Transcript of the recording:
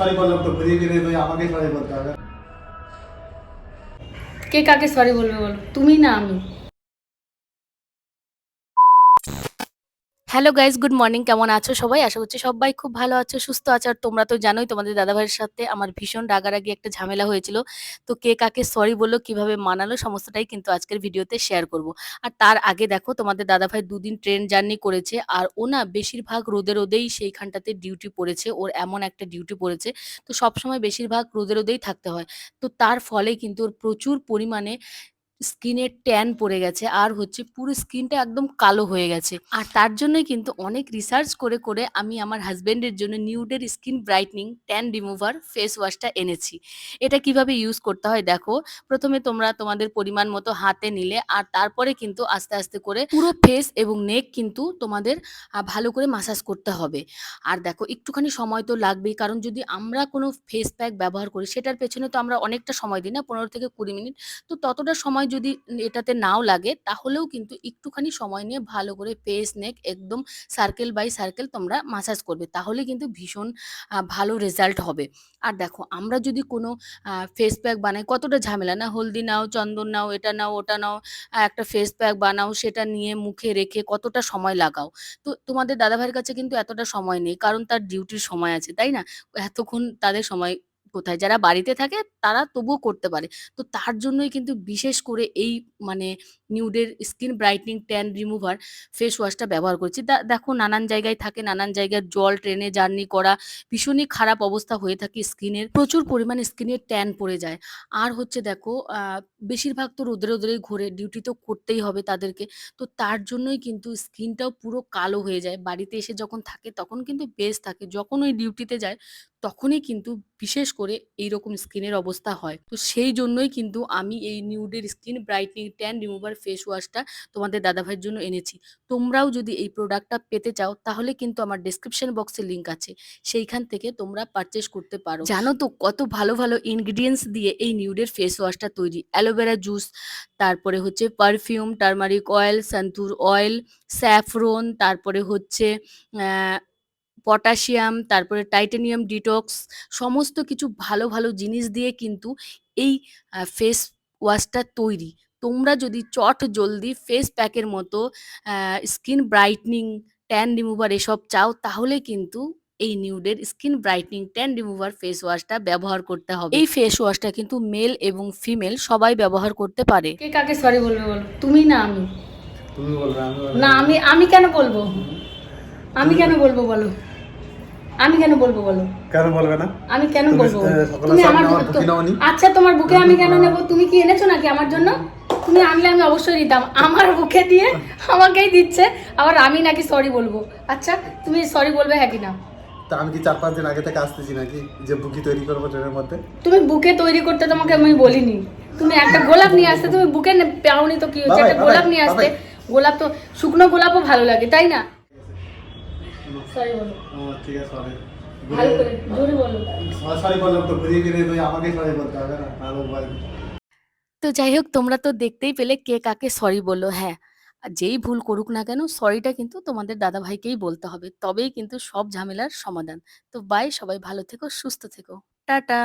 Sorry বললাম তো ঘুরিয়ে ফিরিয়ে তুই আমাকেই সরি বলতে হবে কে কাকে সরি বলবে বলো তুমি না আমি হ্যালো গাইজ গুড মর্নিং কেমন আছো সবাই? আশা করছি সবাই খুব ভালো আছো, সুস্থ আছো। আর তোমরা তো জানোই, তোমাদের দাদাভাইয়ের সাথে আমার ভীষণ রাগারাগি একটা ঝামেলা হয়েছিল। তো কে কাকে সরি বলল, কীভাবে মানালো, সমস্তটাই কিন্তু আজকের ভিডিওতে শেয়ার করব। আর তার আগে দেখো, তোমাদের দাদাভাই দুদিন ট্রেন জার্নি করেছে, আর ও না বেশিরভাগ রোদে রোদেই সেইখানটাতে ডিউটি পড়েছে। ওর এমন একটা ডিউটি পড়েছে। তো সবসময় বেশিরভাগ রোদে রোদেই থাকতে হয়। তো তার ফলে কিন্তু ওর প্রচুর পরিমাণে স্কিনে ট্যান পড়ে গেছে, আর হচ্ছে পুরো স্কিনটা একদম কালো হয়ে গেছে। আর তার জন্যই কিন্তু অনেক রিসার্চ করে করে আমি আমার হাজব্যান্ডের জন্য নিউডের skin brightening tan remover face ওয়াশটা এনেছি। এটা কীভাবে ইউজ করতে হয় দেখো, প্রথমে তোমরা তোমাদের পরিমাণ মতো হাতে নিলে, আর তারপরে কিন্তু আস্তে আস্তে করে পুরো ফেস এবং নেক কিন্তু তোমাদের ভালো করে মাসাজ করতে হবে। আর দেখো, একটুখানি সময় তো লাগবেই, কারণ যদি আমরা কোনো ফেস প্যাক ব্যবহার করি, সেটার পেছনে তো আমরা অনেকটা সময় দিই না, পনেরো থেকে কুড়ি মিনিট, তো ততটা সময় যদি এটাতে নাও লাগে, তাহলেও কিন্তু একটুখানি সময় নিয়ে ভালো করে ফেস নেক একদম সার্কেল বাই সার্কেল তোমরা মাসাজ করবে তাহলে কিন্তু ভীষণ ভালো রেজাল্ট হবে। আর দেখো, আমরা যদি কোনো ফেস প্যাক বানাই, কতটা ঝামেলা, না হলদি নাও, চন্দন নাও, এটা নাও, ওটা নাও একটা ফেস প্যাক বানাও, সেটা নিয়ে মুখে রেখে কতটা সময় লাগাও। তো তোমাদের দাদাভাইয়ের কাছে কিন্তু এতটা সময় নেই, কারণ তার ডিউটির সময় আছে, তাই না? এতক্ষণ তাদের সময় কোথায়? যারা বাড়িতে থাকে, তারা তবুও করতে পারে। তো তার জন্যই কিন্তু বিশেষ করে এই মানে নিউডের skin brightening tan remover face ওয়াশটা ব্যবহার করছি। দেখো নানান জায়গায় থাকে, নানান জায়গায় জল ট্রেনে জার্নি করা ভীষণই খারাপ অবস্থা হয়ে থাকে স্কিনের প্রচুর পরিমাণে স্কিনের ট্যান পড়ে যায়। আর হচ্ছে দেখো বেশিরভাগ তো রোদে রোদরেই ঘোরে ডিউটি তো করতেই হবে তাদেরকে। তো তার জন্যই কিন্তু স্কিনটাও পুরো কালো হয়ে যায়। বাড়িতে এসে যখন থাকে, তখন কিন্তু বেশ থাকে। যখন ওই ডিউটিতে যায় তখনই কিন্তু বিশেষ করে এইরকম স্কিনের অবস্থা হয়। তো সেই জন্যই কিন্তু আমি এই নিউডের skin brightening tan remover face ওয়াশটা তোমাদের দাদাভাইয়ের জন্য এনেছি। তোমরাও যদি এই প্রোডাক্টটা পেতে চাও, তাহলে কিন্তু আমার ডেসক্রিপশন বক্সে লিঙ্ক আছে। সেইখান থেকে তোমরা পারচেস করতে পারো। জানো তো কত ভালো ভালো ইনগ্রিডিয়েন্টস দিয়ে এই নিউডের ফেস ওয়াশটা তৈরি। অ্যালোভেরা জুস তারপরে হচ্ছে perfume turmeric oil Santoor oil saffron তারপরে হচ্ছে পটাশিয়াম তারপরে টাইটানিয়াম ডিটক্স সমস্ত কিছু ভালো ভালো জিনিস দিয়ে কিন্তু এই ফেস ওয়াশটা তৈরি। তোমরা যদি চট জলদি ফেস প্যাকের মতো স্কিন ব্রাইটনিং ট্যান রিমুভার এসব চাও তাহলে কিন্তু এই নিউডের skin brightening tan remover face ওয়াশটা ব্যবহার করতে হবে। এই ফেস ওয়াশটা কিন্তু মেল এবং ফিমেল সবাই ব্যবহার করতে পারে। কে কাকে সরি বলবে বলো? তুমি না আমি? তুমি বলবে। না আমি আমি কেন বলব? আমি কেন বলব বলো? আমি কেন বলব বলো? কেন বলবে না? আমি কেন বলব তুমি আমার? আচ্ছা তোমার বুকে আমি কেন নেব? তুমি কি এনেছো নাকি আমার জন্য? তুমি আনলে আমি অবশ্যই দিতাম। আমার বুকে দিয়ে আমাকেই দিচ্ছে। আবার আমি নাকি সরি বলব। আচ্ছা তুমি সরি বলবে হ্যাঁ কি না তা আমি কি চার পাঁচ দিন আগে থেকে আসতেছি নাকি? যে বুকি তৈরি করব ট্রেনের মধ্যে? তুমি বুকে তৈরি করতে তোমাকে আমি বলিনি। তুমি একটা গোলাপ নিয়ে আসতে তুমি বুকে পাওনি তো কি হচ্ছে? একটা গোলাপ নিয়ে আসতে। গোলাপ তো শুকনো গোলাপও ভালো লাগে তাই না? সরি বলো ঠিক আছে সরি ভালো করে জোরে বলো সরি বললাম তো ঘুরিয়ে সরি বলতে হবে না তো যাই হোক তোমরা তো দেখতেই পেলে কে কাকে সরি বলল হ্যাঁ। আর যেই ভুল করুক না কেন সরিটা কিন্তু তোমাদের দাদা ভাইকেই বলতে হবে তবেই কিন্তু সব ঝামেলার সমাধান। তো বাই সবাই ভালো থেকো সুস্থ থেকো। টাটা।